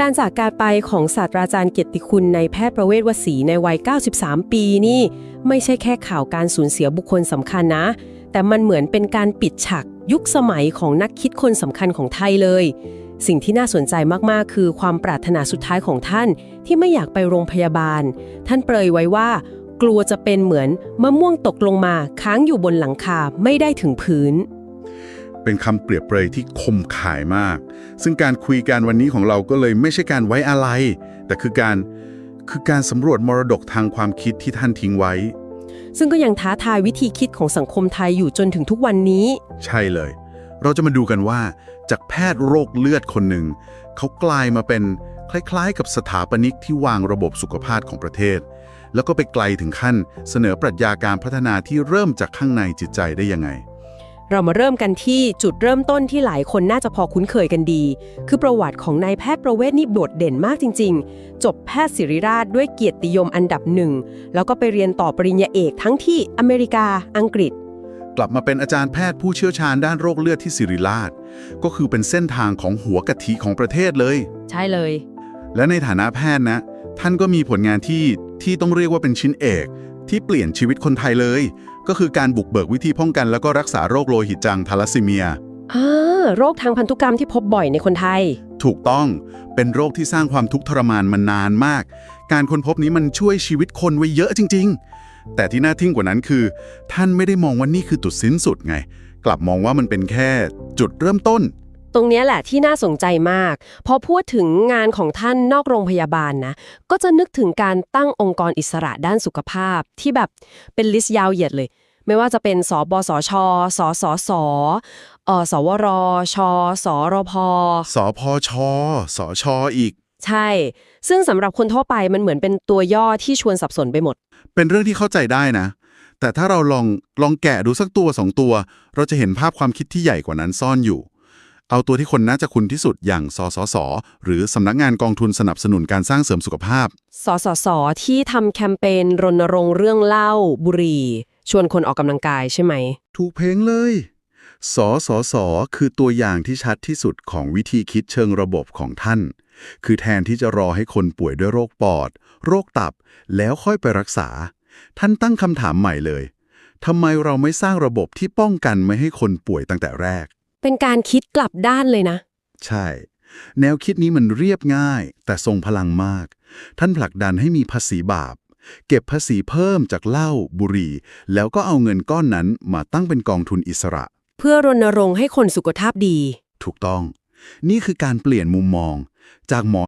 การจากการไปของศาสตราจารย์เกียรติคุณในแพทย์ประเวศวสีในวัย 93 ปีนี่ ไม่ใช่แค่ข่าวการสูญเสียบุคคลสำคัญนะ แต่มันเหมือนเป็นการปิดฉากยุคสมัยของนักคิดคนสำคัญของไทยเลย สิ่งที่น่าสนใจมาก ๆ คือความปรารถนาสุดท้ายของท่านที่ไม่อยากไปโรงพยาบาล ท่านเปรยไว้ว่า กลัวจะเป็นเหมือนมะม่วงตกลงมาค้างอยู่บนหลังคาไม่ได้ถึงพื้น เป็นคำเปรียบเปรยที่คมขายมาก ซึ่งการคุยกันวันนี้ของเราก็เลยไม่ใช่การไว้อะไร แต่คือการคือการสำรวจมรดกทางความคิดที่ท่านทิ้งไว้ ซึ่งก็ยังท้าทายวิธีคิดของสังคมไทยอยู่จนถึงทุกวันนี้ ใช่เลย เราจะมาดูกันว่า จากแพทย์โรคเลือดคนหนึ่ง เขากลายมาเป็นคล้ายๆ กับสถาปนิกที่วางระบบสุขภาพของประเทศ แล้วก็ไปไกลถึงขั้น เสนอปรัชญาการพัฒนาที่เริ่มจากข้างในจิตใจได้ยังไง เรามาเริ่มกันที่จุดเริ่มต้นที่หลายคนน่าจะพอคุ้นเคยกันดี คือประวัติของนายแพทย์ประเวศนี่โดดเด่นมากจริง ๆ จบแพทย์ศิริราชด้วยเกียรติยมอันดับหนึ่ง แล้วก็ไปเรียนต่อปริญญาเอกทั้งที่อเมริกา อังกฤษ กลับมาเป็นอาจารย์แพทย์ผู้เชี่ยวชาญด้านโรคเลือดที่ศิริราช ก็คือเป็นเส้นทางของหัวกะทิของประเทศเลย ใช่เลย และในฐานะแพทย์นะ ท่านก็มีผลงานที่ที่ต้องเรียกว่าเป็นชิ้นเอก ที่เปลี่ยนชีวิตคนไทยเลย ก็คือการบุกเบิกวิธีป้องกัน แล้วก็รักษาโรคโลหิตจางทาลัสซีเมียอ่าโรคทางพันธุกรรมที่พบบ่อยในคนไทย ถูกต้องเป็นโรคที่สร้างความทุกข์ทรมานมานานมาก การค้นพบนี้มันช่วยชีวิตคนไว้เยอะจริง ๆ แต่ที่น่าทึ่งกว่านั้นคือ ท่านไม่ได้มองว่านี่คือจุดสิ้นสุดไง กลับมองว่ามันเป็นแค่จุดเริ่มต้น ตรงเนี้ยแหละที่น่าสนใจมาก พอพูดถึงงานของท่านนอกโรงพยาบาลนะ ก็จะนึกถึงการตั้งองค์กรอิสระด้านสุขภาพ ที่แบบเป็นลิสต์ยาวเหยียดเลย ไม่ว่าจะเป็นสบสช สสสเอ่อสวรช สรพ สพช สชอีก ใช่ ซึ่งสำหรับคนทั่วไปมันเหมือนเป็นตัวย่อที่ชวนสับสนไปหมด เป็นเรื่องที่เข้าใจได้นะแต่ถ้าเราลองลองแกะดูสักตัวสองตัว เราจะเห็นภาพความคิดที่ใหญ่กว่านั้นซ่อนอยู่ เอาตัวที่คนน่าจะคุ้นที่สุดอย่างสสส หรือสำนักงานกองทุนสนับสนุนการสร้างเสริมสุขภาพ สสส ที่ทำแคมเปญรณรงค์เรื่องเหล้าบุหรี่ ชวนคนออกกำลังกายใช่ไหม ถูกเพลงเลย สสส คือตัวอย่างที่ชัดที่สุดของวิธีคิดเชิงระบบของท่าน คือแทนที่จะรอให้คนป่วยด้วยโรคปอด โรคตับ แล้วค่อยไปรักษา ท่านตั้งคำถามใหม่เลยทำไมเราไม่สร้างระบบที่ป้องกันไม่ให้คนป่วยตั้งแต่แรก เป็นการคิดกลับด้านเลยนะ ใช่ แนวคิดนี้มันเรียบง่าย แต่ทรงพลังมาก ท่านผลักดันให้มีภาษีบาป เก็บภาษีเพิ่มจากเหล้าบุหรี่ แล้วก็เอาเงินก้อนนั้นมาตั้งเป็นกองทุนอิสระ เพื่อรณรงค์ให้คนสุขภาพดี ถูกต้อง นี่คือการเปลี่ยนมุมมอง จากหมอ